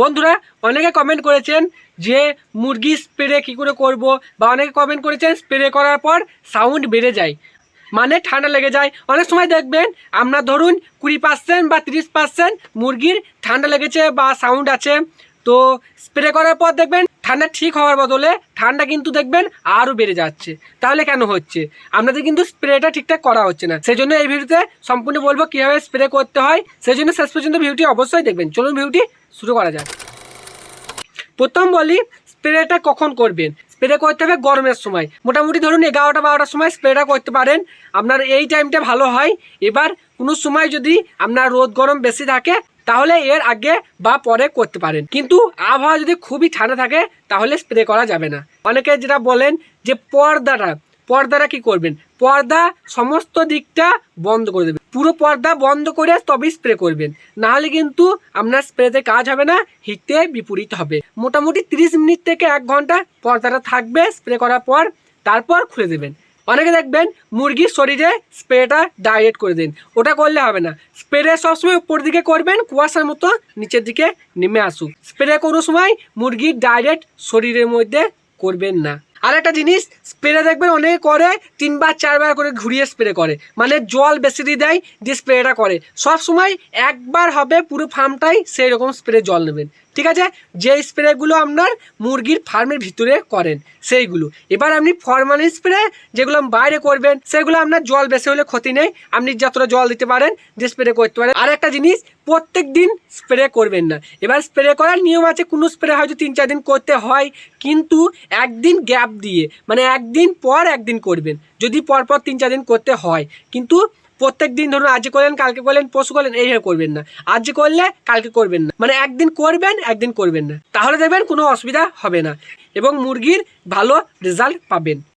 বন্ধুরা, অনেকে কমেন্ট করেছেন যে মুরগি স্প্রে কী করে করব বা অনেকে কমেন্ট করেছেন স্প্রে করার পর সাউন্ড বেড়ে যায় মানে ঠান্ডা লেগে যায়। অনেক সময় দেখবেন আপনার ধরুন কুড়ি পার্সেন্ট বা তিরিশ পার্সেন্ট মুরগির ঠান্ডা লেগেছে বা সাউন্ড আছে, তো স্প্রে করার পর দেখবেন ঠান্ডা ঠিক হওয়ার বদলে ঠান্ডা কিন্তু দেখবেন আরও বেড়ে যাচ্ছে। তাহলে কেন হচ্ছে? আপনাদের কিন্তু স্প্রেটা ঠিকঠাক করা হচ্ছে না। সেই জন্য এই ভিডিওতে সম্পূর্ণ বলব কীভাবে স্প্রে করতে হয়। সেই জন্য শেষ পর্যন্ত ভিডিওটি অবশ্যই দেখবেন। চলুন ভিডিওটি শুরু করা যাক। প্রথম বলি, স্প্রেটা কখন করবেন? স্প্রে করতে হবে গরমের সময়। মোটামুটি ধরুন এগারোটা বারোটার সময় স্প্রেটা করতে পারেন। আপনার এই টাইমটা ভালো হয়। এবার কোনো সময় যদি আপনার রোদ গরম বেশি থাকে তাহলে এর আগে বা পরে করতে পারেন। কিন্তু আবহাওয়া যদি খুবই ঠান্ডা থাকে, তাহলে স্প্রে করা যাবে না। অনেকে যেটা বলেন যে পর্দাটা পর্দাটা কি করবেন? পর্দা সমস্ত দিকটা বন্ধ করে দেবেন। পুরো পর্দা বন্ধ করে তবেই স্প্রে করবেন। না হলে কিন্তু আপনার স্প্রেতে কাজ হবে না, হিটে বিপরীত হবে। মোটামুটি তিরিশ মিনিট থেকে এক ঘণ্টা পর্দাটা থাকবে স্প্রে করার পর তারপর খুলে দেবেন। অনেকে দেখবেন মুরগির শরীরে স্প্রেটা ডাইরেক্ট করে দিন। ওটা করলে হবে না। স্প্রে সবসময় উপর দিকে করবেন, কুয়াশার মতো নিচের দিকে নেমে আসুক। স্প্রে কোনো সময় মুরগির ডাইরেক্ট শরীরের মধ্যে করবেন না। আর একটা জিনিস, স্প্রে দেখবেন অনেকে করে, তিনবার, চারবার করে ঘুরিয়ে স্প্রে করে। মানে জল বেশি দিয়ে দেয়, দিয়ে স্প্রেটা করে। সব সময় একবার হবে, পুরো ফার্মটাই সেই রকম স্প্রে জল নেবেন। ঠিক আছে? যে স্প্রেগুলো আপনার মুরগির ফার্মের ভিতরে করেন, সেইগুলো। এবার আপনি ফরমালিন স্প্রে যেগুলো বাইরে করবেন, সেগুলো আপনার জল বেশি হলে ক্ষতি নেই। আপনি যতটা জল দিতে পারেন, যে স্প্রে করতে পারেন। আর একটা জিনিস প্রত্যেক দিন স্প্রে করবেন না। এবার স্প্রে করার নিয়ম আছে, কোনো স্প্রে হয়তো তিন, চার দিন করতে হয়, কিন্তু একদিন গ্যাপ দিয়ে মানে একদিন পর একদিন করবেন। যদি পরপর তিন, চার দিন করতে হয়, কিন্তু প্রত্যেক দিন ধরুন আজকে করলেন, কালকে করলেন পশু করলেন, এইভাবে করবেন না। আজকে করলে, কালকে করবেন না। মানে একদিন করবেন একদিন করবেন না। তাহলে দেখবেন কোনো অসুবিধা হবে না। এবং মুরগির ভালো রেজাল্ট পাবেন।